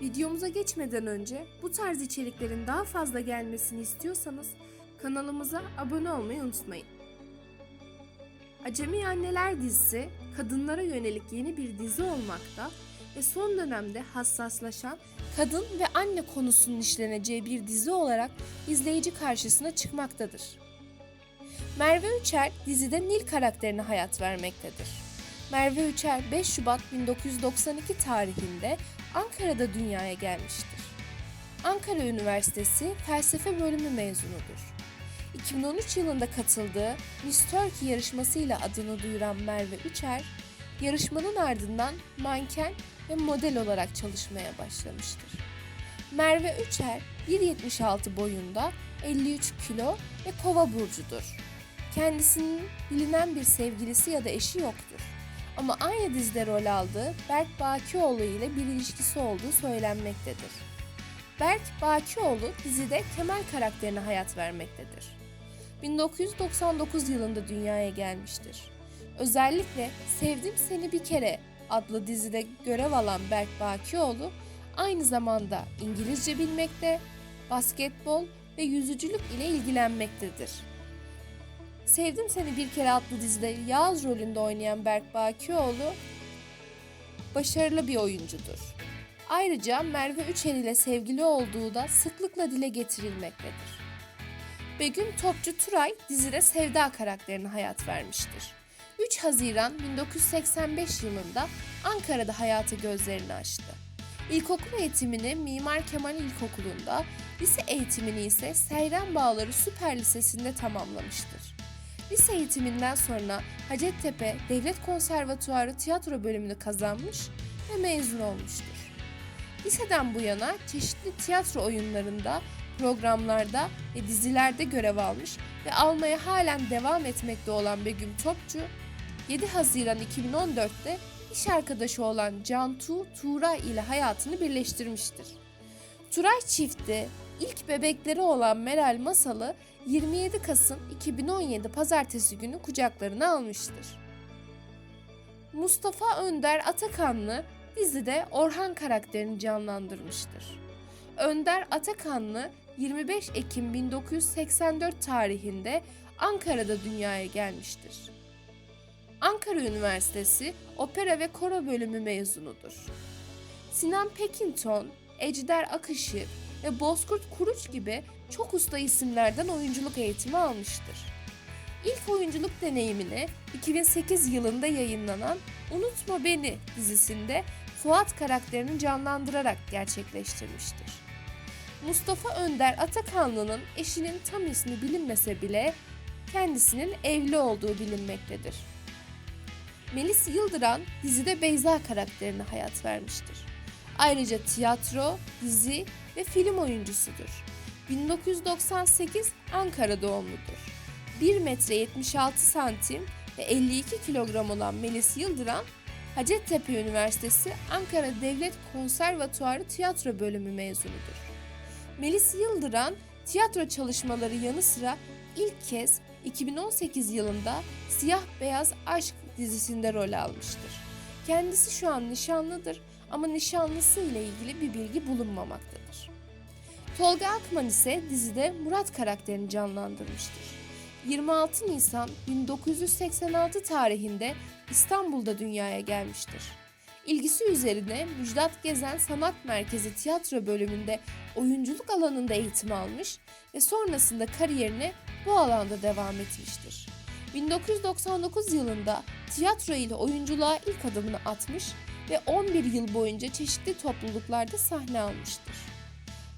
Videomuza geçmeden önce bu tarz içeriklerin daha fazla gelmesini istiyorsanız kanalımıza abone olmayı unutmayın. Acemi Anneler dizisi kadınlara yönelik yeni bir dizi olmakta ve son dönemde hassaslaşan kadın ve anne konusunun işleneceği bir dizi olarak izleyici karşısına çıkmaktadır. Merve Üçer dizide Nil karakterine hayat vermektedir. Merve Üçer 5 Şubat 1992 tarihinde Ankara'da dünyaya gelmiştir. Ankara Üniversitesi Felsefe Bölümü mezunudur. 2013 yılında katıldığı Miss Turkey yarışmasıyla adını duyuran Merve Üçer, yarışmanın ardından manken ve model olarak çalışmaya başlamıştır. Merve Üçer 1.76 boyunda 53 kilo ve kova burcudur. Kendisinin bilinen bir sevgilisi ya da eşi yoktur. Ama aynı dizide rol aldığı Berk Bakioğlu ile bir ilişkisi olduğu söylenmektedir. Berk Bakioğlu dizide Kemal karakterine hayat vermektedir. 1999 yılında dünyaya gelmiştir. Özellikle Sevdim Seni Bir Kere adlı dizide görev alan Berk Bakioğlu aynı zamanda İngilizce bilmekte, basketbol ve yüzücülük ile ilgilenmektedir. Sevdim Seni Bir Kere adlı dizide Yağız rolünde oynayan Berk Bakioğlu başarılı bir oyuncudur. Ayrıca Merve Üçer ile sevgili olduğu da sıklıkla dile getirilmektedir. Begüm Topçu Turay dizide Sevda karakterine hayat vermiştir. 3 Haziran 1985 yılında Ankara'da hayatı gözlerini açtı. İlkokul eğitimini Mimar Kemal İlkokulu'nda, lise eğitimini ise Seyran Bağları Süper Lisesi'nde tamamlamıştır. Lise eğitiminden sonra Hacettepe Devlet Konservatuarı tiyatro bölümünü kazanmış ve mezun olmuştur. Liseden bu yana çeşitli tiyatro oyunlarında, programlarda ve dizilerde görev almış ve almaya halen devam etmekte olan Begüm Topçu, 7 Haziran 2014'te iş arkadaşı olan Cantu Tuğray ile hayatını birleştirmiştir. Turay çifti ilk bebekleri olan Meral Masal'ı 27 Kasım 2017 Pazartesi günü kucaklarına almıştır. Mustafa Önder Atakanlı dizide Orhan karakterini canlandırmıştır. Önder Atakanlı 25 Ekim 1984 tarihinde Ankara'da dünyaya gelmiştir. Ankara Üniversitesi Opera ve Koro bölümü mezunudur. Sinan Pekinton, Ejder Akışır ve Bozkurt Kuruç gibi çok usta isimlerden oyunculuk eğitimi almıştır. İlk oyunculuk deneyimini 2008 yılında yayınlanan Unutma Beni dizisinde Fuat karakterini canlandırarak gerçekleştirmiştir. Mustafa Önder Atakanlı'nın eşinin tam ismi bilinmese bile kendisinin evli olduğu bilinmektedir. Melis Yıldıran dizide Beyza karakterine hayat vermiştir. Ayrıca tiyatro, dizi ve film oyuncusudur. 1998 Ankara doğumludur. 1 metre 76 santim ve 52 kilogram olan Melis Yıldıran, Hacettepe Üniversitesi Ankara Devlet Konservatuarı Tiyatro Bölümü mezunudur. Melis Yıldıran tiyatro çalışmaları yanı sıra ilk kez 2018 yılında Siyah Beyaz Aşk dizisinde rol almıştır. Kendisi şu an nişanlıdır ama nişanlısı ile ilgili bir bilgi bulunmamaktadır. Tolga Akman ise dizide Murat karakterini canlandırmıştır. 26 Nisan 1986 tarihinde İstanbul'da dünyaya gelmiştir. İlgisi üzerine Müjdat Gezen Sanat Merkezi tiyatro bölümünde oyunculuk alanında eğitim almış ve sonrasında kariyerine bu alanda devam etmiştir. 1999 yılında tiyatro ile oyunculuğa ilk adımını atmış ve 11 yıl boyunca çeşitli topluluklarda sahne almıştır.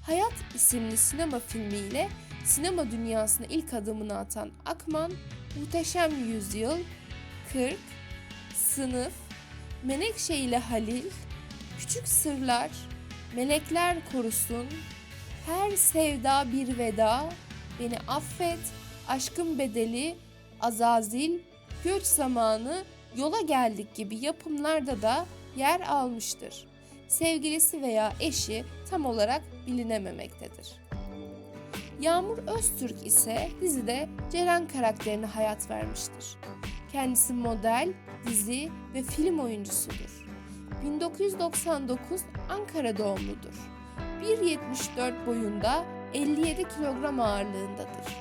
Hayat isimli sinema filmiyle sinema dünyasına ilk adımını atan Akman, Muhteşem Yüzyıl, 40, Sınıf, Menekşe ile Halil, Küçük Sırlar, Melekler Korusun, Her Sevda Bir Veda, Beni Affet, Aşkın Bedeli, Azazil, Göç Zamanı, Yola Geldik gibi yapımlarda da yer almıştır. Sevgilisi veya eşi tam olarak bilinememektedir. Yağmur Öztürk ise dizide Ceren karakterine hayat vermiştir. Kendisi model, dizi ve film oyuncusudur. 1999 Ankara doğumludur. 1.74 boyunda 57 kilogram ağırlığındadır.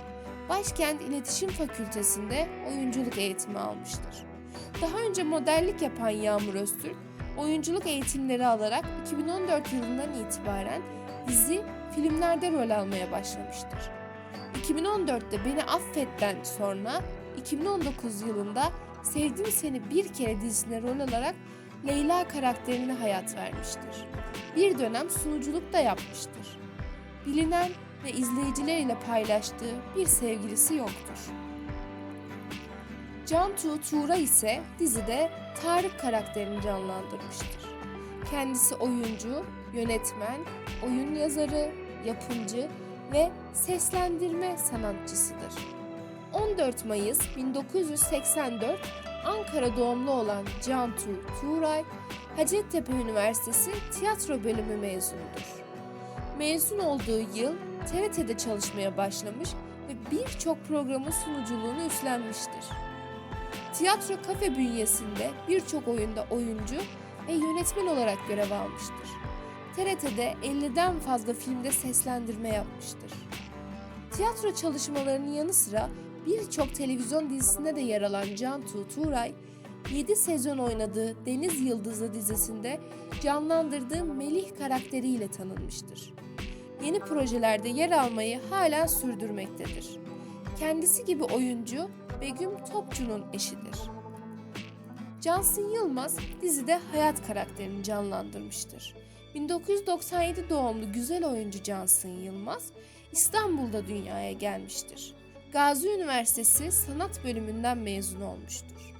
Başkent İletişim Fakültesinde oyunculuk eğitimi almıştır. Daha önce modellik yapan Yağmur Öztürk, oyunculuk eğitimleri alarak 2014 yılından itibaren dizi, filmlerde rol almaya başlamıştır. 2014'te Beni Affet'ten sonra 2019 yılında Sevdim Seni Bir Kere dizisine rol alarak Leyla karakterine hayat vermiştir. Bir dönem sunuculuk da yapmıştır. Bilinen ve izleyicileriyle paylaştığı bir sevgilisi yoktur. Cantu Tuğra ise dizide Tarık karakterini canlandırmıştır. Kendisi oyuncu, yönetmen, oyun yazarı, yapımcı ve seslendirme sanatçısıdır. 14 Mayıs 1984 Ankara doğumlu olan Cantu Tuğray, Hacettepe Üniversitesi Tiyatro Bölümü mezunudur. Mezun olduğu yıl TRT'de çalışmaya başlamış ve birçok programın sunuculuğunu üstlenmiştir. Tiyatro kafe bünyesinde birçok oyunda oyuncu ve yönetmen olarak görev almıştır. TRT'de 50'den fazla filmde seslendirme yapmıştır. Tiyatro çalışmalarının yanı sıra birçok televizyon dizisinde de yer alan Cantu Tuğray, 7 sezon oynadığı Deniz Yıldızı dizisinde canlandırdığı Melih karakteriyle tanınmıştır. Yeni projelerde yer almayı hala sürdürmektedir. Kendisi gibi oyuncu Begüm Topçu'nun eşidir. Cansın Yılmaz dizide Hayat karakterini canlandırmıştır. 1997 doğumlu güzel oyuncu Cansın Yılmaz İstanbul'da dünyaya gelmiştir. Gazi Üniversitesi Sanat Bölümünden mezun olmuştur.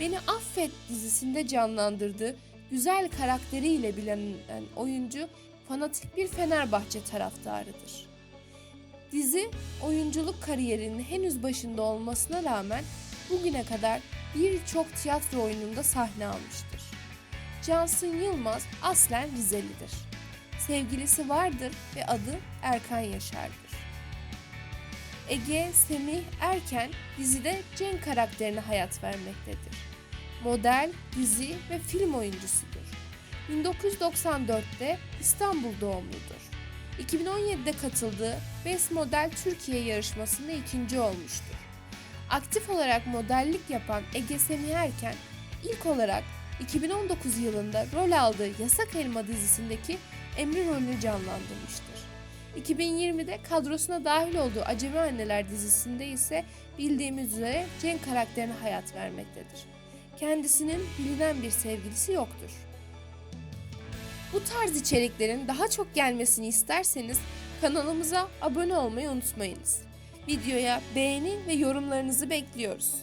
Beni Affet dizisinde canlandırdığı güzel karakteriyle bilinen oyuncu fanatik bir Fenerbahçe taraftarıdır. Dizi oyunculuk kariyerinin henüz başında olmasına rağmen bugüne kadar birçok tiyatro oyununda sahne almıştır. Cansın Yılmaz aslen Rizelidir. Sevgilisi vardır ve adı Erkan Yaşar'dır. Ege Semih Erken dizide Cenk karakterine hayat vermektedir. Model, dizi ve film oyuncusudur. 1994'te İstanbul doğumludur. 2017'de katıldığı Best Model Türkiye yarışmasında ikinci olmuştur. Aktif olarak modellik yapan Ege Semih Erken ilk olarak 2019 yılında rol aldığı Yasak Elma dizisindeki Emre rolünü canlandırmıştır. 2020'de kadrosuna dahil olduğu Acemi Anneler dizisinde ise bildiğimiz üzere Cenk karakterine hayat vermektedir. Kendisinin bilinen bir sevgilisi yoktur. Bu tarz içeriklerin daha çok gelmesini isterseniz kanalımıza abone olmayı unutmayınız. Videoya beğeni ve yorumlarınızı bekliyoruz.